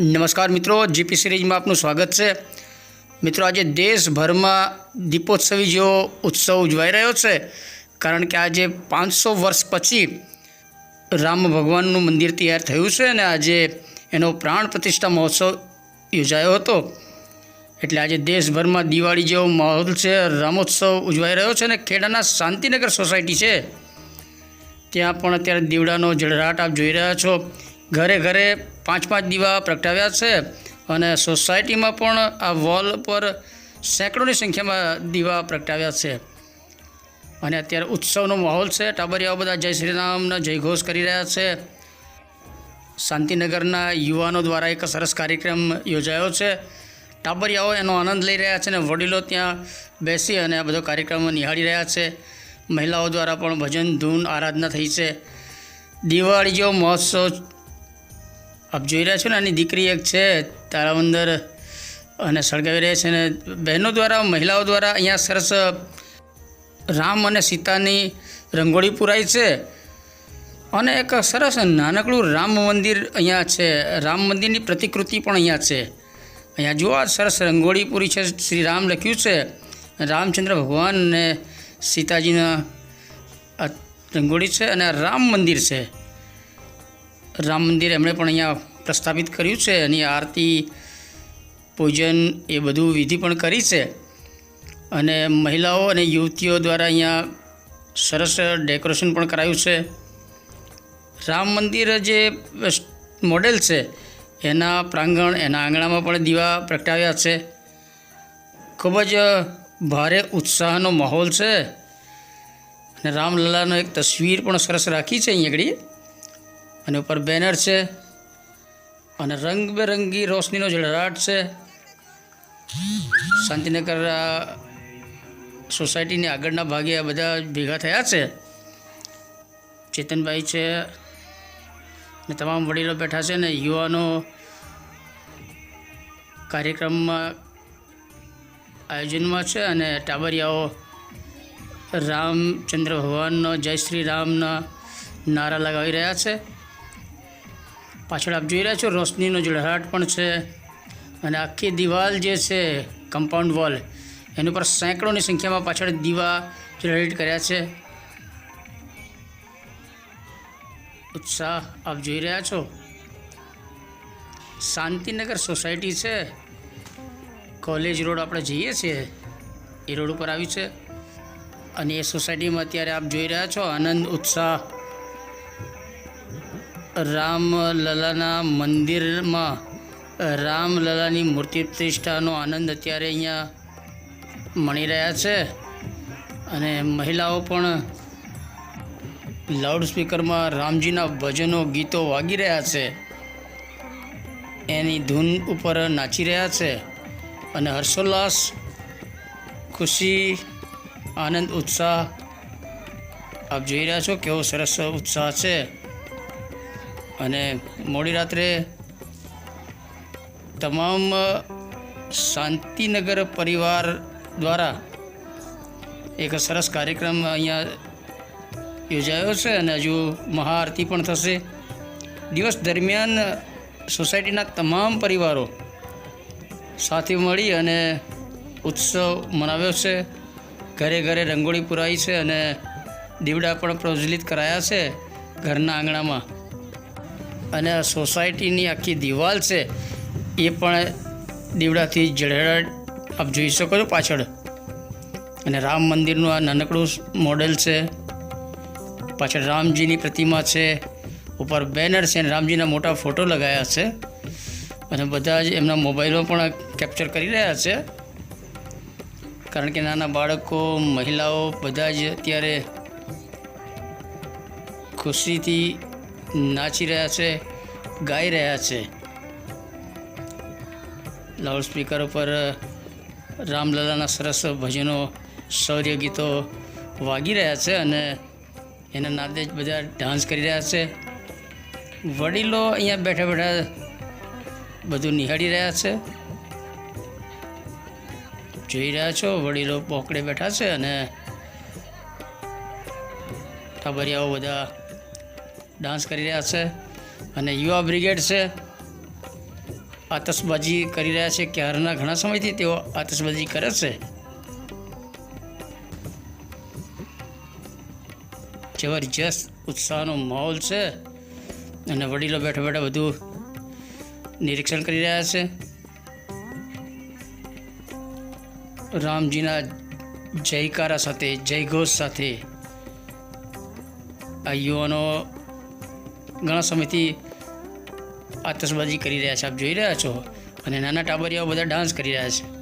નમસ્કાર મિત્રો, જીપી સિરીઝમાં આપનું સ્વાગત છે. મિત્રો, આજે દેશભરમાં દીપોત્સવી જેવો ઉત્સવ ઉજવાઈ રહ્યો છે. કારણ કે આજે પાંચસો વર્ષ પછી રામ ભગવાનનું મંદિર તૈયાર થયું છે અને આજે એનો પ્રાણ પ્રતિષ્ઠા મહોત્સવ યોજાયો હતો. એટલે આજે દેશભરમાં દિવાળી જેવો માહોલ છે, રામોત્સવ ઉજવાઈ રહ્યો છે અને ખેડાના શાંતિનગર સોસાયટી છે. ત્યાં પણ અત્યારે દીવડાનો જળરાટ આપ જોઈ રહ્યા છો. ઘરે ઘરે પાંચ પાંચ દીવા પ્રગટાવ્યા છે અને સોસાયટીમાં પણ આ વોલ પર સેંકડોની સંખ્યામાં દીવા પ્રગટાવ્યા છે. અને અત્યારે ઉત્સવનો માહોલ છે. ટાબરિયાઓ બધા જય શ્રીરામના જયઘોષ કરી રહ્યા છે. શાંતિનગરના યુવાનો દ્વારા એક સરસ કાર્યક્રમ યોજાયો છે. ટાબરિયાઓ એનો આનંદ લઈ રહ્યા છે અને વડીલો ત્યાં બેસી અને આ બધો કાર્યક્રમ નિહાળી રહ્યા છે. મહિલાઓ દ્વારા પણ ભજન, ધૂન, આરાધના થઈ છે. દિવાળી જેવો મહોત્સવ આપ જોઈ રહ્યા છો ને, આની દીકરી એક છે તારા અંદર અને સળગાવી રહ્યા છે, અને બહેનો દ્વારા, મહિલાઓ દ્વારા અહીંયા સરસ, રામ અને સીતાની રંગોળી પુરાય છે. અને એક સરસ નાનકડું રામ મંદિર અહીંયા છે. રામ મંદિરની પ્રતિકૃતિ પણ અહીંયા છે. અહીંયા જુઓ સરસ રંગોળી પૂરી છે, શ્રી રામ લખ્યું છે. રામચંદ્ર ભગવાન અને સીતાજીના રંગોળી છે, અને રામ મંદિર છે. રામ મંદિર એમણે પણ અહીંયા પ્રસ્થાપિત કર્યું છે એની આરતી, પૂજન એ બધું વિધિ પણ કરી છે. અને મહિલાઓ અને યુવતીઓ દ્વારા અહીંયા સરસ ડેકોરેશન પણ કરાયું છે. રામ મંદિર જે મોડેલ છે, એના પ્રાંગણ, એના આંગણામાં પણ દીવા પ્રગટાવ્યા છે. ખૂબ જ ભારે ઉત્સાહનો માહોલ છે. અને રામલલાનો એક તસવીર પણ સરસ રાખી છે અહીં આગળ. અને ઉપર બેનર છે. અને રંગબેરંગી રોશનીનો જળહળાટ છે. શાંતિનગર સોસાયટીની આગળના ભાગે આ બધા ભેગા થયા છે. ચેતનભાઈ છે ને તમામ વડીલો બેઠા છે ને યુવાનો કાર્યક્રમમાં આયોજનમાં છે અને ટાબરિયાઓ, રામચંદ્ર ભગવાનનો જય શ્રી રામના નારા લગાવી રહ્યા છે. પાછળ આપ જોઈ રહ્યા છો, રોશનીનો જળહળાટ પણ છે. અને આખી દિવાલ જે છે કમ્પાઉન્ડ વોલ એની ઉપર સેંકડોની સંખ્યામાં પાછળ દીવા જનરેટ કર્યા છે. ઉત્સાહ આપ જોઈ રહ્યા છો. શાંતિનગર સોસાયટી છે. કોલેજ રોડ આપણે જઈએ છીએ. એ રોડ ઉપર આવી છે. અને એ સોસાયટીમાં અત્યારે આપ જોઈ રહ્યા છો, આનંદ, ઉત્સાહ. રામલલાના મંદિરમાં રામલલાની મૂર્તિ પ્રતિષ્ઠાનો આનંદ અત્યારે અહીંયા મળી રહ્યા છે. અને મહિલાઓ પણ લાઉડસ્પીકરમાં રામજીના ભજનો ગીતો વાગી રહ્યા છે. એની ધૂન ઉપર નાચી રહ્યા છે અને હર્ષોલ્લાસ, ખુશી, આનંદ, ઉત્સાહ. આપ જોઈ રહ્યા છો કેવો સરસ ઉત્સાહ છે. અને મોડી રાત્રે તમામ શાંતિનગર પરિવાર દ્વારા એક સરસ કાર્યક્રમ અહીંયા યોજાયો છે અને હજુ મહાઆરતી પણ થશે. દિવસ દરમિયાન સોસાયટીના તમામ પરિવારો સાથે મળી અને ઉત્સવ મનાવ્યો છે. ઘરે ઘરે રંગોળી પુરાઈ છે અને દીવડા પણ પ્રજ્વલિત કરાયા છે ઘરના આંગણામાં. અને આ સોસાયટીની આખી દિવાલ છે, એ પણ દીવડાથી જળહળાટ આપ જોઈ શકો છો પાછળ. અને રામ મંદિરનું આ નાનકડું મોડેલ છે. પાછળ રામજીની પ્રતિમા છે. ઉપર બેનર છે અને રામજીના મોટા ફોટો લગાયા છે. અને બધા જ એમના મોબાઈલો પણ કેપ્ચર કરી રહ્યા છે. કારણ કે નાના બાળકો, મહિલાઓ બધા જ અત્યારે ખુશીથી નાચી રહ્યા છે, ગાઈ રહ્યા છે. લાઉડસ્પીકર ઉપર રામલલાના સરસ ભજનો, શૌર્ય ગીતો વાગી રહ્યા છે અને એના નાદે જ બધા ડાન્સ કરી રહ્યા છે. વડીલો અહીંયા બેઠા બેઠા બધું નિહાળી રહ્યા છે. જોઈ રહ્યા છો, વડીલો પોકડે બેઠા છે અને ટાબરિયાઓ બધા ડાન્સ કરી રહ્યા છે અને યુવા બ્રિગેડ છે. આતશબાજી કરી રહ્યા છે ક્યારના ઘણા સમયથી તેઓ આતશબાજી કરે છે. જબરજસ્ત ઉત્સાહનો માહોલ છે અને વડીલો બેઠા બેઠા બધું નિરીક્ષણ કરી રહ્યા છે. રામજીના જયકારા સાથે, જયઘોષ સાથે આ યુવાનો ઘણા સમયથી આતશબાજી કરી રહ્યા છે, આપ જોઈ રહ્યા છો? અને નાના ટાબરિયાઓ બધા ડાન્સ કરી રહ્યા છે.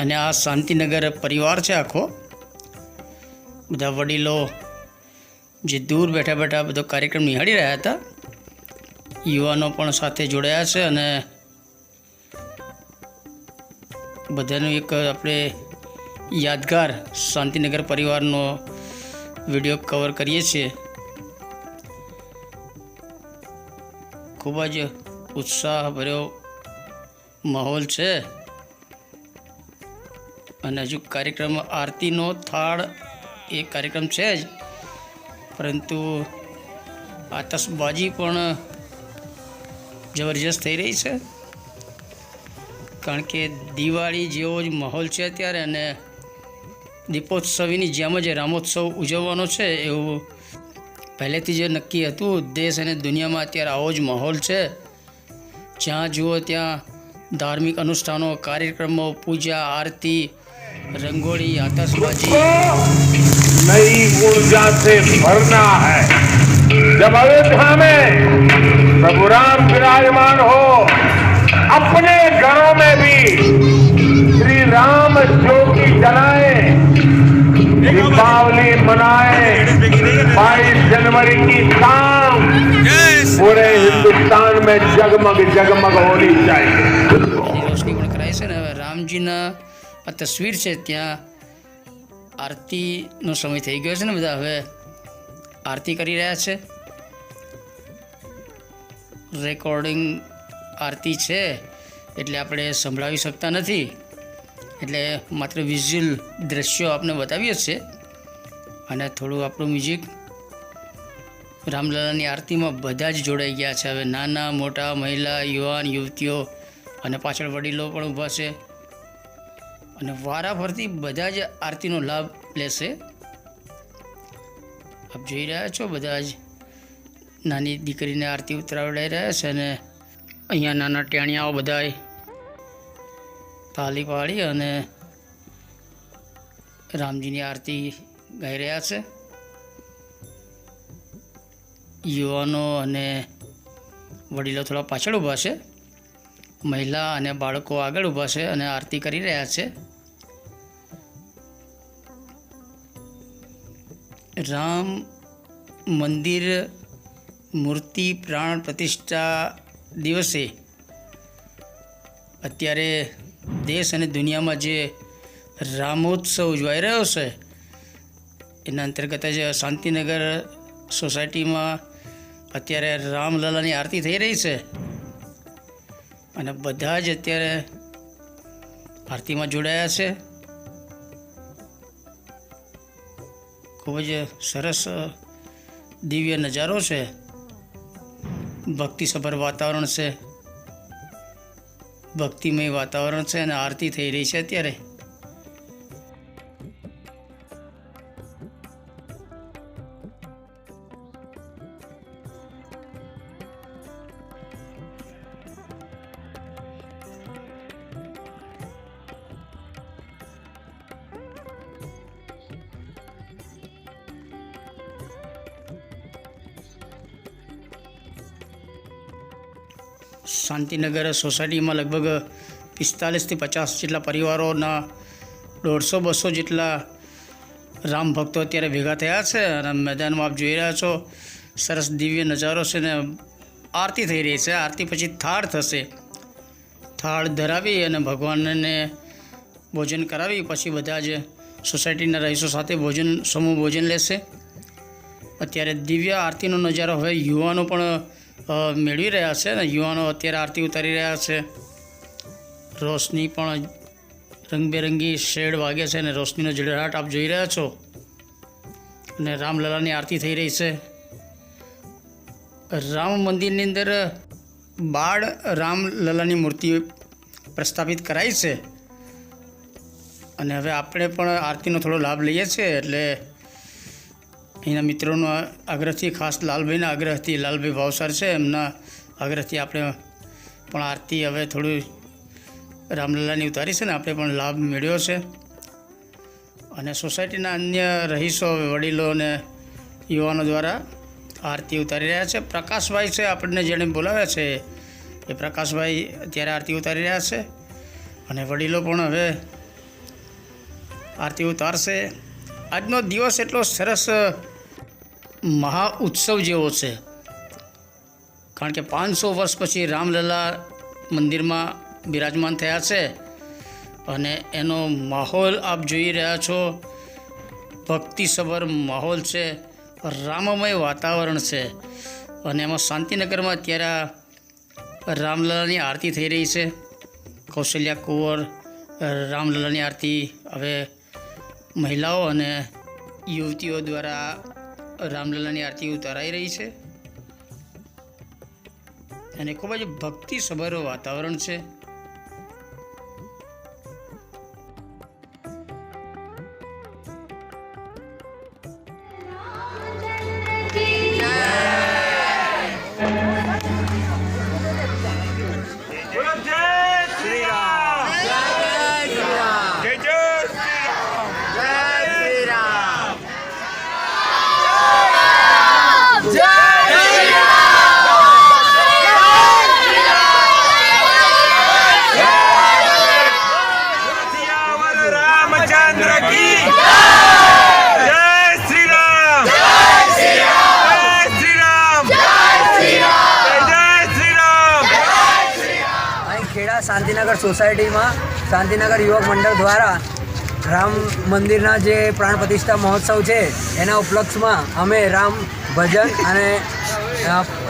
અને આ શાંતિનગર પરિવાર છે આખો. બધા વડીલો જે દૂર બેઠા બેઠા બધો કાર્યક્રમ નિહાળી રહ્યા હતા, યુવાનો પણ સાથે જોડાયા છે અને બધાનું એક આપણે યાદગાર શાંતિનગર પરિવારનો વીડિયો કવર કરીએ છીએ. ખૂબ જ ઉત્સાહભર્યો માહોલ છે. અને હજુ કાર્યક્રમ આરતીનો થાળ એ કાર્યક્રમ છે જ. પરંતુ આતશબાજી પણ જબરજસ્ત થઈ રહી છે. કારણ કે દિવાળી જેવો જ માહોલ છે અત્યારે અને દીપોત્સવીની જેમ જ રામોત્સવ ઉજવવાનો છે એવું પહેલેથી જે નક્કી હતું દેશ અને દુનિયામાં અત્યારે આવો જ માહોલ છે જ્યાં જુઓ ત્યાં ધાર્મિક અનુષ્ઠાનો કાર્યક્રમો પૂજા આરતી રંગોળી આતશબાજી नई ऊर्जा से भरना है जब अयोध्या में प्रभु राम विराजमान हो अपने घरों में भी श्री राम ज्योति जलाए दीपावली मनाए बाईस जनवरी की शाम पूरे हिंदुस्तान में जगमग जगमग होनी चाहिए ની રોશની પણ કરાય છે ને હવે રામજીના આ તસવીર છે ત્યાં આરતીનો સમય થઈ ગયો છે ને બધા હવે આરતી કરી રહ્યા છે રેકોર્ડિંગ આરતી છે એટલે આપણે સંભળાવી શકતા નથી એટલે માત્ર વિઝ્યુઅલ દ્રશ્યો આપણે બતાવીએ છીએ. અને થોડું આપણું મ્યુઝિક રામલાલાની આરતીમાં બધા જ જોડાઈ ગયા છે. હવે નાના, મોટા, મહિલા, યુવાન, યુવતીઓ અને પાછળ વડીલો પણ ઊભા છે. અને વારાફરતી બધા જ આરતીનો લાભ લેશે. આપ જોઈ રહ્યા છો બધા જ નાની દીકરીને આરતી ઉતરાવડાઈ રહ્યા છે અને અહીંયા નાના ટેણિયાઓ બધાય તાલી પાડી અને રામજીની આરતી ગાઈ રહ્યા છે. યુવાનો અને વડીલો થોડા પાછળ ઊભા છે. મહિલા અને બાળકો આગળ ઊભા છે અને આરતી કરી રહ્યા છે. રામ મંદિર મૂર્તિ પ્રાણ પ્રતિષ્ઠા દિવસે અત્યારે દેશ અને દુનિયામાં જે રામોત્સવ ઉજવાઈ રહ્યો છે, એના અંતર્ગત જ શાંતિનગર સોસાયટીમાં અત્યારે રામલલાની આરતી થઈ રહી છે. અને બધા જ અત્યારે આરતીમાં જોડાયા છે. ખૂબ જ સરસ દિવ્ય નજારો છે. ભક્તિસભર વાતાવરણ છે. ભક્તિમય વાતાવરણ છે અને આરતી થઈ રહી છે અત્યારે. શાંતિનગર સોસાયટીમાં લગભગ પિસ્તાલીસથી પચાસ જેટલા પરિવારોના દોઢસો, બસો જેટલા રામ ભક્તો અત્યારે ભેગા થયા છે અને મેદાનમાં આપ જોઈ રહ્યા છો, સરસ દિવ્ય નજારો છે ને, આરતી થઈ રહી છે. આરતી પછી થાળ થશે. થાળ ધરાવી અને ભગવાનને ભોજન કરાવી, પછી બધા જ સોસાયટીના રહીશો સાથે ભોજન, સમૂહ ભોજન લેશે. અત્યારે દિવ્ય આરતીનો નજારો, હવે યુવાનો પણ મેળવી રહ્યા છે અને યુવાનો અત્યારે આરતી ઉતારી રહ્યા છે. રોશની પણ રંગબેરંગી શેડ વાગે છે અને રોશનીનો જળહળાટ આપ જોઈ રહ્યા છો? અને રામલલાની આરતી થઈ રહી છે. રામ મંદિરની અંદર બાળ રામલલાની મૂર્તિ પ્રસ્થાપિત કરાઈ છે. અને હવે આપણે પણ આરતીનો થોડો લાભ લઈએ છીએ એટલે અહીંના મિત્રોનો આગ્રહથી ખાસ લાલભાઈના આગ્રહથી, લાલભાઈ ભાવસર છે, એમના આગ્રહથી આપણે પણ આરતી હવે થોડું રામલલાની ઉતારી છે ને, આપણે પણ લાભ મેળવ્યો છે. અને સોસાયટીના અન્ય રહીશો, વડીલો અને યુવાનો દ્વારા આરતી ઉતારી રહ્યા છે. પ્રકાશભાઈ છે, આપણને જેણે બોલાવ્યા છે, એ પ્રકાશભાઈ અત્યારે આરતી ઉતારી રહ્યા છે. અને વડીલો પણ હવે આરતી ઉતારશે. આજનો દિવસ એટલો સરસ મહા ઉત્સવ જેવો છે. કારણ કે પાંચસો વર્ષ પછી રામલલા મંદિરમાં બિરાજમાન થયા છે અને એનો માહોલ આપ જોઈ રહ્યા છો. ભક્તિસભર માહોલ છે, રામમય વાતાવરણ છે અને એમાં શાંતિનગરમાં અત્યારે આ રામલલાની આરતી થઈ રહી છે. કૌશલ્યા કુંવર, રામલલાની આરતી હવે મહિલાઓ અને યુવતીઓ દ્વારા રામલલાની આરતી ઉતારાઈ રહી છે. અને ખૂબ જ ભક્તિસભર વાતાવરણ છે. સોસાયટીમાં શાંતિનગર યુવક મંડળ દ્વારા રામ મંદિરના જે પ્રાણ પ્રતિષ્ઠા મહોત્સવ છે, એના ઉપલક્ષમાં અમે રામ ભજન અને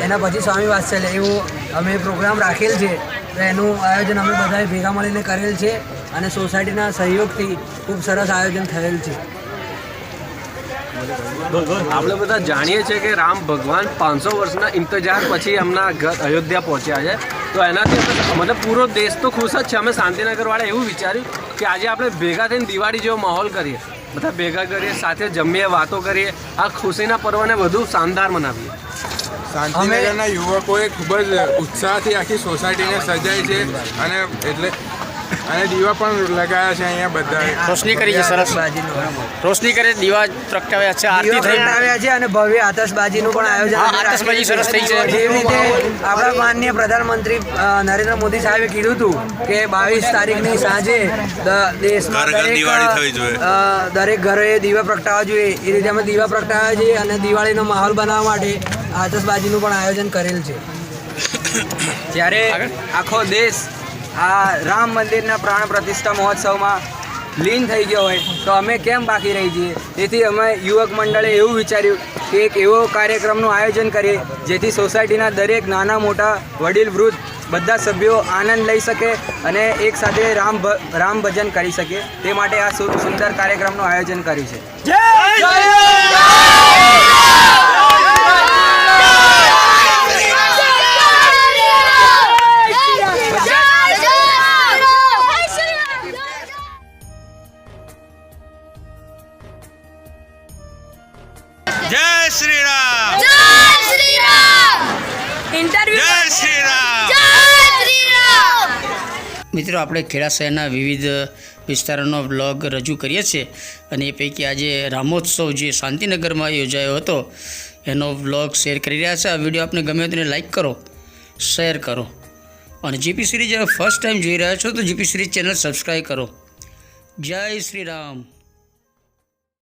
એના પછી સ્વામી વાત્સલ્ય એવું અમે પ્રોગ્રામ રાખેલ છે. તો એનું આયોજન અમે બધાએ ભેગા મળીને કરેલ છે અને સોસાયટીના સહયોગથી ખૂબ સરસ આયોજન થયેલ છે. આપણે બધા જાણીએ છીએ કે રામ ભગવાન પાંચસો વર્ષના ઇંતજાર પછી એમના ઘર અયોધ્યા પહોંચ્યા છે. તો એનાથી મતલબ પૂરો દેશ તો ખુશ જ છે. અમે શાંતિનગરવાળા એવું વિચાર્યું કે આજે આપણે ભેગા થઈને દિવાળી જેવો માહોલ કરીએ. બધા ભેગા કરીએ, સાથે જમીએ, વાતો કરીએ, આ ખુશીના પર્વને વધુ શાનદાર મનાવીએ. શાંતિનગરના યુવકોએ ખૂબ જ ઉત્સાહથી આખી સોસાયટીને સજાઈ છે અને એટલે અને દીવા પણ લગાવ્યા છે અહીંયા બધા. રોશની કરી છે સરસ. રોશની કરે દીવા પ્રગટાવ્યા છે આરતી થઈ. આવ્યા છે અને ભવ્ય આતશબાજીનું પણ આયોજન આતશબાજી સરસ થઈ છે. જેવી રીતે આપણા માનનીય પ્રધાનમંત્રી નરેન્દ્ર મોદી સાહેબે કીધું હતું કે બાવીસ તારીખની સાંજે દેશમાં દરેક દિવાળી થવી જોઈએ. અ, દરેક ઘરે દીવા પ્રગટાવવા જોઈએ. એ રીતે અમે દીવા પ્રગટાવ્યા છીએ અને દિવાળીનો માહોલ બનાવવા માટે આતશબાજીનું પણ આયોજન કરેલ છે. જ્યારે આખો દેશ આ રામ મંદિરના પ્રાણ પ્રતિષ્ઠા મહોત્સવમાં લીન થઈ ગયો હોય તો અમે કેમ બાકી રહી જઈએ? તેથી અમે યુવક મંડળે એવું વિચાર્યું કે એક એવો કાર્યક્રમનું આયોજન કરીએ જેથી સોસાયટીના દરેક નાના મોટા વડીલ વૃદ્ધ બધા સભ્યો આનંદ લઈ શકે અને એક સાથે રામ ભ- રામ ભજન કરી શકે. તે માટે આ સુંદર કાર્યક્રમનું આયોજન કર્યું છે. જય શ્રી રામ ઇન્ટરવ્યુ જય શ્રી રામ મિત્રો આપણે ખેડા શહેરના વિવિધ વિસ્તારોનો બ્લોગ રજૂ કરીએ છીએ અને એ પૈકી આજે રામોત્સવ જે શાંતિનગરમાં યોજાયો હતો એનો વ્લોગ શેર કરી રહ્યા છે. આ વીડિયો આપને ગમે તેને લાઈક કરો શેર કરો અને જીપી સિરીઝ ફર્સ્ટ ટાઈમ જોઈ રહ્યા છો તો જીપી સિરીઝ ચેનલ સબસ્ક્રાઈબ કરો. જય શ્રી રામ